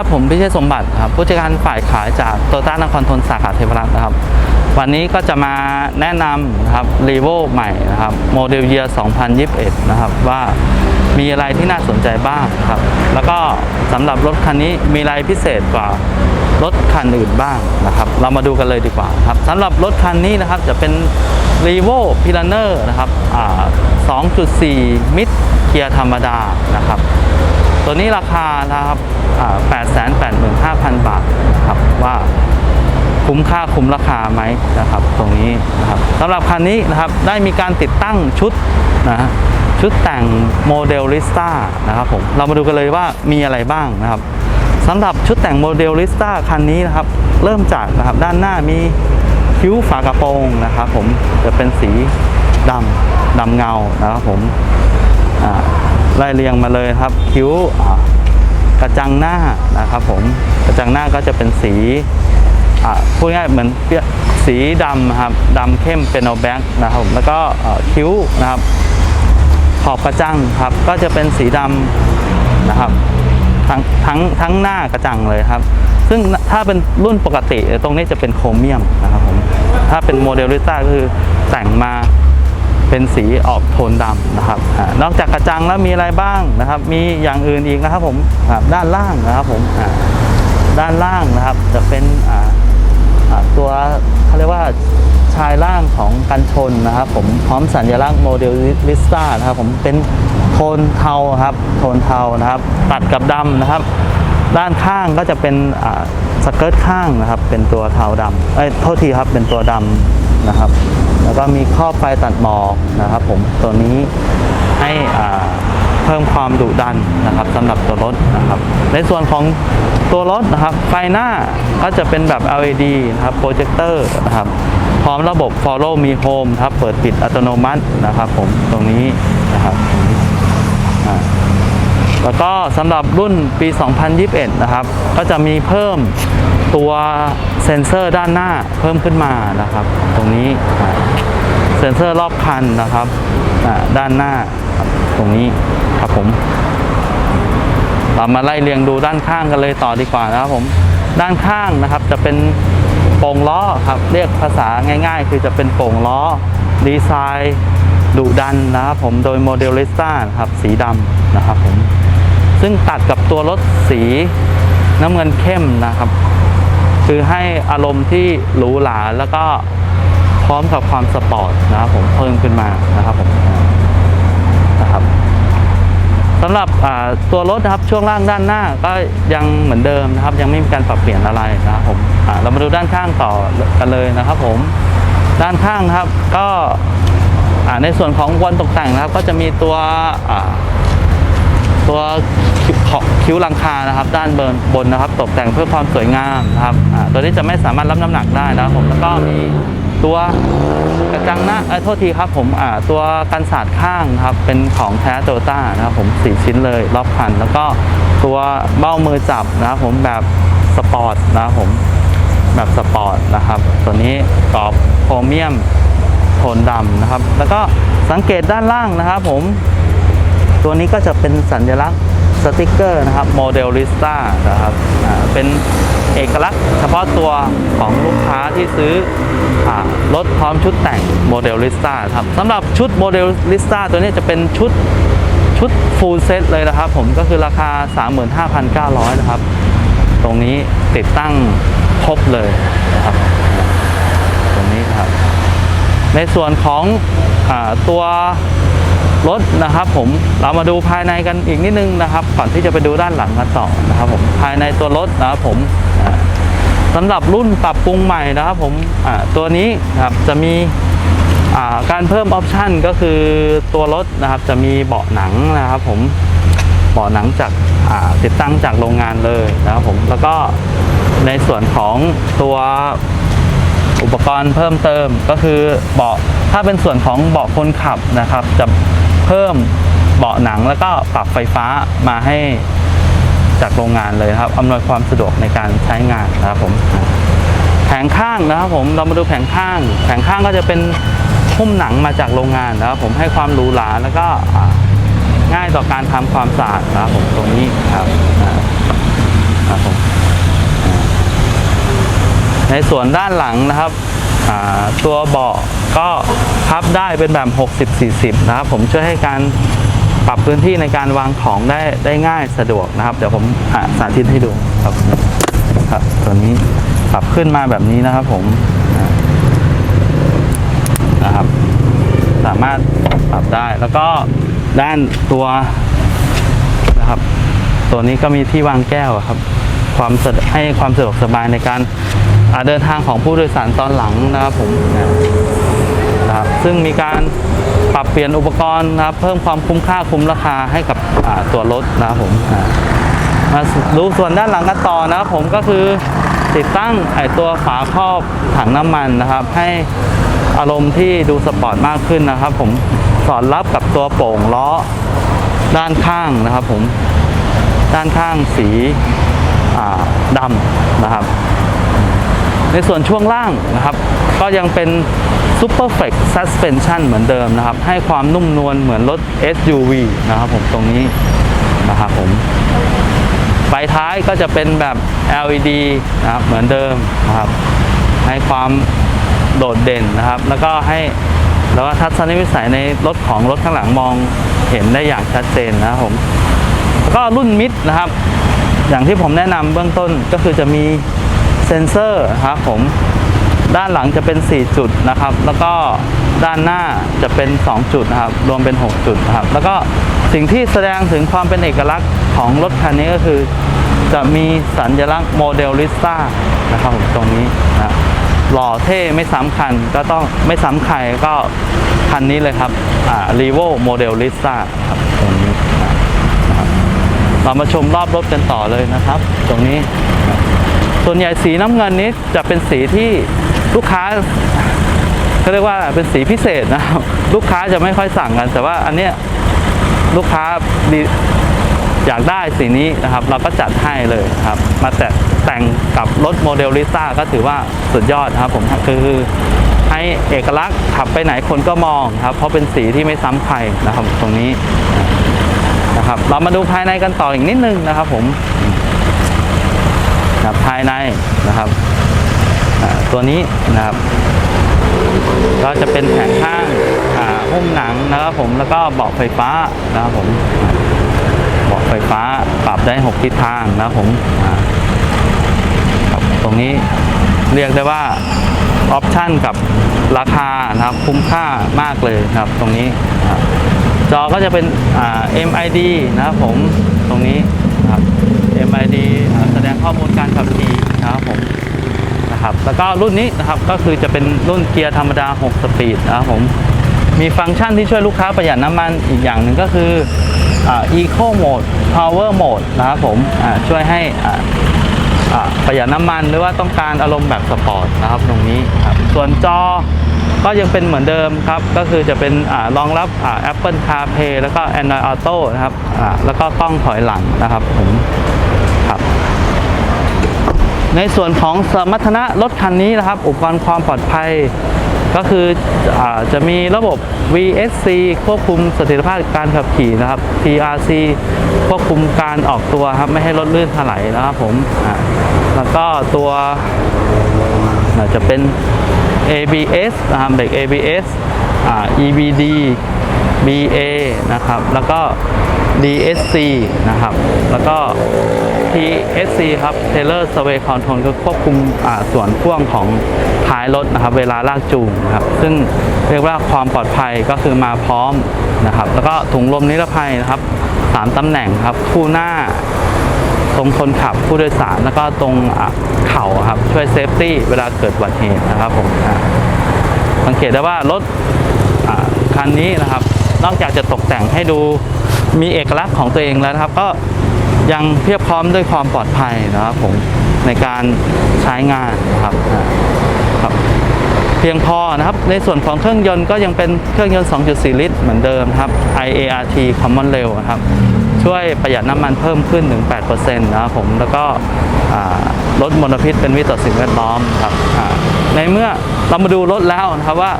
ครับผมพิเชษสมบัติครับผู้จัดการฝ่ายขายจากโตต้านครทนสาขาเทพรัตน์นะครับ วันนี้ก็จะมาแนะนำนะครับรีโวใหม่นะครับโมเดลเยียร์2021 นะครับ ว่ามีอะไรที่น่าสนใจบ้างครับ แล้วก็สำหรับรถคันนี้มีอะไรพิเศษกว่ารถคันอื่นบ้างนะครับ เรามาดูกันเลยดีกว่าครับสำหรับรถคันนี้นะครับจะเป็น r e v o p i l a n e r นะครับ2.4 มิดเกียร์ธรรมดานะครับ ตัวนี้ราคานะครับ885,000 บาทนะครับว่าคุ้มค่าคุ้มราคาไหมนะครับ ตรงนี้นะครับสำหรับคันนี้นะครับได้มีการติดตั้งชุดนะชุดแต่งโมเดลลิสต้านะครับผมเรามาดูกันเลยว่ามีอะไรบ้างนะครับสำหรับชุดแต่งโมเดลลิสต้าคันนี้นะครับ เริ่มจากนะครับด้านหน้ามีคิ้วฝากระโปรงนะครับผมจะเป็นสีดำดำเงานะครับผม ไล่เรียงมาเลยครับ คิ้วกระจังหน้านะครับผมกระจังหน้าก็จะเป็นสีอ่าพูดง่ายเหมือนเปียสีดำครับดำเข้มเป็นโอแบงค์นะครับแล้วก็คิ้วนะครับ ขอบกระจังครับ ก็จะเป็นสีดำนะครับ ทั้งทั้งทั้งหน้ากระจังเลยครับ ซึ่งถ้าเป็นรุ่นปกติตรงนี้จะเป็นโครเมียมนะครับผมถ้าเป็นโมเดลลิต้าก็คือแต่งมา เป็นสีออกโทนดำนะครับอนอกจากกระจังแล้วมีอะไรบ้างนะครับ มีอย่างอื่นอีกนะครับผมด้านล่างนะครับผมด้านล่างนะครับจะเป็นตัวเขาเรียกว่าชายล่างของกันชนนะครับ ผมพร้อมสัญลักษณ์โมเดลลิสต้านะครับผมเป็นโทนเทาครับโทนเทานะครับ ตัดกับดำนะครับ ด้านข้างก็จะเป็นสเกิร์ตข้างนะครับ เป็นตัวเทาดำเอ้ยโทษทีครับเป็นตัวดำนะครับ แล้วก็มีครอบไฟตัดหมอกนะครับ ผมตัวนี้ให้เพิ่มความดุดันนะครับสำหรับตัวรถนะครับ ในส่วนของตัวรถนะครับ ไฟหน้าก็จะเป็นแบบ LED นะครับโปรเจคเตอร์นะครับพร้อมระบบ Follow Me Home ครับ เปิดปิดอัตโนมัตินะครับ ผมตรงนี้นะครับ แล้วก็สำหรับรุ่นปี 2021 นะครับ ก็จะมีเพิ่มตัวเซ็นเซอร์ด้านหน้าเพิ่มขึ้นมานะครับ ตรงนี้เซ็นเซอร์รอบคันนะครับด้านหน้าตรงนี้ครับผมเรามาไล่เรียงดูด้านข้างกันเลยต่อดีกว่านะครับผมด้านข้างนะครับจะเป็นโป่งล้อครับเรียกภาษาง่ายๆ คือจะเป็นโป่งล้อดีไซน์ดุดันนะครับผมโดยโมเดลลิสต้าครับสีดำนะครับผม ซึ่งตัดกับตัวรถสีน้ำเงินเข้มนะครับ คือให้อารมณ์ที่หรูหราแล้วก็พร้อมกับความสปอร์ตนะครับผมเพิ่มขึ้นมานะครับผมนะครับสำหรับตัวรถนะครับช่วงล่างด้านหน้าก็ยังเหมือนเดิมนะครับ ยังไม่มีการปรับเปลี่ยนอะไรนะครับผมเรามาดูด้านข้างต่อกันเลยนะครับ ผมด้านข้างครับก็ในส่วนของวันตกแต่งนะครับ ก็จะมีตัว ตัวคิ้วขอบคิ้วลังคานะครับ ด้านบนบนนะครับ ตกแต่งเพื่อความสวยงามนะครับตัวนี้จะไม่สามารถรับน้ำหนักได้นะครับผมแล้วก็มีตัวกระจังหน้าเอ้ยโทษทีครับผมตัวกันสาดข้างครับเป็นของแท้โตต้านะครับผมสี่ชิ้นเลยรอบคัน แล้วก็ตัวเบ้ามือจับนะครับผมแบบสปอร์ตนะครับผมแบบสปอร์ตนะครับ ตัวนี้กรอบโครเมียมโทนดำนะครับ แล้วก็สังเกตด้านล่างนะครับผม ตัวนี้ก็จะเป็นสัญลักษณ์สติกเกอร์นะครับโมเดลลิสต้านะครับเป็นเอกลักษณ์เฉพาะตัวของลูกค้าที่ซื้ออรถพร้อมชุดแต่งโมเดลลิสต้าครับสำหรับชุดโมเดลลิสต้าตัวนี้จะเป็นชุดชุดฟูลเซตเลยนะครับผมก็คือราคา 35,900 นะครับ ตรงนี้ติดตั้งครบเลยนะครับตรงนี้ครับ ในส่วนของอตัว รถนะครับ ผมเรามาดูภายในกันอีกนิดนึงนะครับ ก่อนที่จะไปดูด้านหลังกันต่อนะครับ ผมภายในตัวรถนะครับผมอ่าสำหรับรุ่นปรับปรุงใหม่นะครับ ผมตัวนี้ครับจะมีการเพิ่มออปชันก็คือตัวรถนะครับ จะมีเบาะหนังนะครับ ผมเบาะหนังจากติดตั้งจากโรงงานเลยนะครับผมแล้วก็ในส่วนของตัวอุปกรณ์เพิ่มเติมก็คือเบาะถ้าเป็นส่วนของเบาะคนขับนะครับ จะ เพิ่มเบาะหนังแล้วก็ปรับไฟฟ้ามาให้จากโรงงานเลยครับอำนวยความสะดวกในการใช้งานนะครับผมแผงข้างนะครับผมเรามาดูแผงข้าง แผงข้างก็จะเป็นหุ้มหนังมาจากโรงงานนะครับผมให้ความหรูหราแล้วก็ง่ายต่อการทำความสะอาดนะครับผมตรงนี้ครับครับผมในส่วนด้านหลังนะครับตัวเบาะก็พับได้เป็นแบบ 60-40 นะครับ ผมช่วยให้การปรับพื้นที่ในการวางของได้ได้ง่ายสะดวกนะครับ เดี๋ยวผมสาธิตให้ดูครับครับตัวนี้ปรับขึ้นมาแบบนี้นะครับผมนะครับ สามารถปรับได้แล้วก็ด้านตัวนะครับ ตัวนี้ก็มีที่วางแก้วครับ ความสะดวกให้ความสะดวกสบายในการเดินทางของผู้โดยสารตอนหลังนะครับผมนะ ซึ่งมีการปรับเปลี่ยนอุปกรณ์นะครับเพิ่มความคุ้มค่าคุ้มราคาให้กับตัวรถนะครับผมมาดูส่วนด้านหลังกันต่อนะครับผมก็คือติดตั้งไอตัวฝาครอบถังน้ำมันนะครับ ให้อารมณ์ที่ดูสปอร์ตมากขึ้นนะครับ ผมสอดรับกับตัวโป่งล้อด้านข้างนะครับ ผมด้านข้างสีดำนะครับ ในส่วนช่วงล่างนะครับ ก็ยังเป็น Super Flex Suspension เหมือนเดิมนะครับ ให้ความนุ่มนวลเหมือนรถ SUV นะครับผมตรงนี้นะครับผมไฟท้ายก็จะเป็นแบบ LED นะครับเหมือนเดิมนะครับ ให้ความโดดเด่นนะครับ แล้วก็ให้แล้วก็ทัศนวิสัยในรถของรถข้างหลังมองเห็นได้อย่างชัดเจนนะครับผมแล้วก็รุ่นมิดนะครับ อย่างที่ผมแนะนำเบื้องต้นก็คือจะมีเซ็นเซอร์ครับผม ด้านหลังจะเป็น 4 จุดนะครับ แล้วก็ด้านหน้าจะเป็น 2 จุดนะครับ รวมเป็น 6 จุดนะครับ แล้วก็สิ่งที่แสดงถึงความเป็นเอกลักษณ์ของรถคันนี้ก็คือ จะมีสัญลักษณ์โมเดลลิสต้านะครับผมตรงนี้นะหล่อเท่ไม่ซ้ำคันก็ต้องไม่ซ้ำใครก็คันนี้เลยครับอ่า r e v o Model Lista ครับตรงนี้นะครับเรามาชมรอบรถกันต่อเลยนะครับ ตรงนี้ ส่วนใหญ่สีน้ำเงินนี้จะเป็นสีที่ ลูกค้าเขาเรียกว่าเป็นสีพิเศษนะครับลูกค้าจะไม่ค่อยสั่งกัน แต่ว่าอันเนี้ยลูกค้าดีอยากได้สีนี้นะครับ เราก็จัดให้เลยครับ มาแต่แต่งกับรถโมเดลลิซ่าก็ถือว่าสุดยอดนะครับผมคือให้เอกลักษณ์ขับไปไหนคนก็มองครับ เพราะเป็นสีที่ไม่ซ้ำใครนะครับตรงนี้นะครับ เรามาดูภายในกันต่ออีกนิดนึงนะครับ ผมภายในนะครับ ตัวนี้นะครับก็จะเป็นแผงข้างหุ้มหนังนะครับผมแล้วก็เบาะไฟฟ้านะครับผมเบาะไฟฟ้าปรับได้ 6 ทิศทางนะครับผมตรงนี้เรียกได้ว่าออปชั่นกับราคานะครับคุ้มค่ามากเลยครับตรงนี้นะจอก็จะเป็น MID นะครับผมตรงนี้นะครับ MID แสดงข้อมูลการขับขี่นะครับผม นะครับ แล้วก็รุ่นนี้นะครับก็คือจะเป็นรุ่นเกียร์ธรรมดา 6 สปีดนะครับผมมีฟังก์ชันที่ช่วยลูกค้าประหยัดน้ำมันอีกอย่างหนึ่งก็คืออ่า Eco Mode Power Mode นะครับผมอ่าช่วยให้อ่าประหยัดน้ำมันหรือว่าต้องการอารมณ์แบบสปอร์ตนะครับตรงนี้ครับส่วนจอก็ยังเป็นเหมือนเดิมครับ ก็คือจะเป็นอรองรับอ่า Apple CarPlay แล้วก็ Android Auto นะครับอ่าแล้วก็กล้องถอยหลังนะครับผม ในส่วนของสมรรถนะรถคันนี้นะครับ อุปกรณ์ความปลอดภัย ก็คืออจะมีระบบ VSC ควบคุมเสถียรภาพการขับขี่นะครับ TRC ควบคุมการออกตัวครับไม่ให้รถลื่นถลายนะครับผมแล้วก็ตัวจะเป็น ABS นะครับเบรก ABS EBD BA นะครับ แล้วก็ DSC นะครับ แล้วก็ TSC ครับ Taylor Sway Control คือควบคุมส่วนพ่วงของท้ายรถนะครับ เวลาลากจูงครับ ซึ่งเรียกว่าความปลอดภัยก็คือมาพร้อมนะครับ แล้วก็ถุงลมนิรภัยนะครับสามตำแหน่งครับ คู่หน้า ตรงคนขับผู้โดยสาร แล้วก็ตรงเข่าครับ ช่วยเซฟตี้เวลาเกิดอุบัติเหตุนะครับผมสังเกตได้ว่ารถคันนี้นะครับ นอกจากจะตกแต่งให้ดูมีเอกลักษณ์ของตัวเองแล้วนะครับ ก็ ยังเพียบพร้อมด้วยความปลอดภัยนะครับผมในการใช้งานนะครับอะครับ เพียงพอนะครับในส่วนของเครื่องยนต์ก็ยังเป็นเครื่องยนต์ 2.4 ลิตร เหมือนเดิมครับ IART Common Rail ครับช่วยประหยัดน้ำมันเพิ่มขึ้นถึง 8%นะครับผมแล้วก็ลดมลพิษเป็นมิตต่อสิ่งแวดล้อมครับในเมื่อเรามาดูรถแล้วนะครับว่า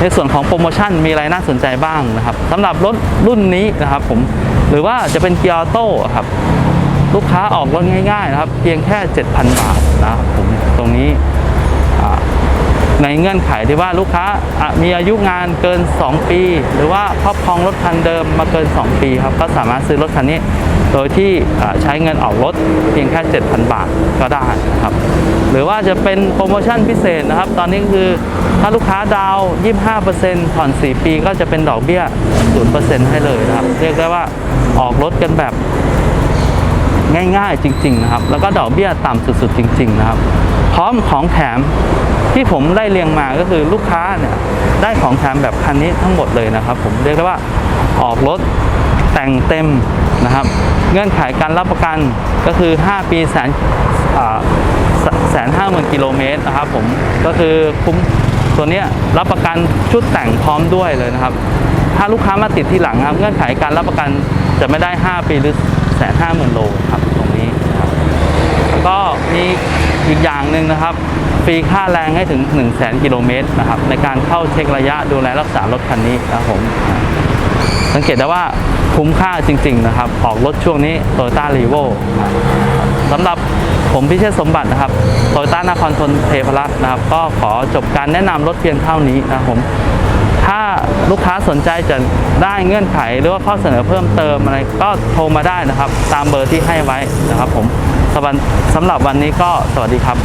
ในส่วนของโปรโมชั่นมีอะไรน่าสนใจบ้างนะครับสำหรับรถรุ่นนี้นะครับผม หรือว่าจะเป็นเกียร์ออโต้ครับ ลูกค้าออกรถง่ายๆนะครับ เพียงแค่ 7,000 บาทนะครับผมตรงนี้ ในเงื่อนไขที่ว่าลูกค้ามีอายุงานเกิน 2 ปี หรือว่าครอบครองรถคันเดิมมาเกิน 2 ปีครับก็สามารถซื้อรถคันนี้ โดยที่ใช้เงินออกรถเพียงแค่ 7,000 บาทก็ได้นะครับหรือว่าจะเป็นโปรโมชั่นพิเศษนะครับ ตอนนี้คือถ้าลูกค้าดาวน์25%ผ่อน 4 ปีก็จะเป็นดอกเบี้ย 0%ให้เลยนะครับ เรียกได้ว่าออกรถกันแบบง่ายๆจริง ๆ นะครับ แล้วก็ดอกเบี้ยต่ำสุด ๆ จริง ๆ นะครับ พร้อมของแถม ที่ผมได้เรียงมาก็คือลูกค้าเนี่ยได้ของแถมแบบคันนี้ทั้งหมดเลยนะครับ ผมเรียกได้ว่าออกรถแต่งเต็มนะครับ เงื่อนไขการรับประกันก็คือ 5 ปีแสนแสนห้าหมื่นกิโลเมตรนะครับผมก็คือคุ้มตัวนี้รับประกันชุดแต่งพร้อมด้วยเลยนะครับ ถ้าลูกค้ามาติดที่หลังครับ เงื่อนไขการรับประกันจะไม่ได้ 5 ปีหรือแสนห้าหมื่นโลครับตรงนี้นะครับก็มี อีกอย่างหนึ่งนะครับ ฟรีค่าแรงให้ถึง 1 0 0 0 0แสนกิโลเมตรนะครับในการเข้าเช็คระยะดูแลรักษารถคันนี้นะครับผม สังเกตได้ว่าคุ้มค่าจริง ๆ นะครับ ออกรถช่วงนี้ t o y ต้ารีโวสำหรับผมพิเชษสมบัตินะครับโตโยต้านครทนเทพรัตน์นะครับ ก็ขอจบการแนะนำรถเพียงเท่านี้นะครับผม ถ้าลูกค้าสนใจจะได้เงื่อนไขหรือว่าข้อเสนอเพิ่มเติมอะไรก็โทรมาได้นะครับ ตามเบอร์ที่ให้ไว้นะครับผมสำหรับสำหรับวันนี้ก็สวัสดีครับ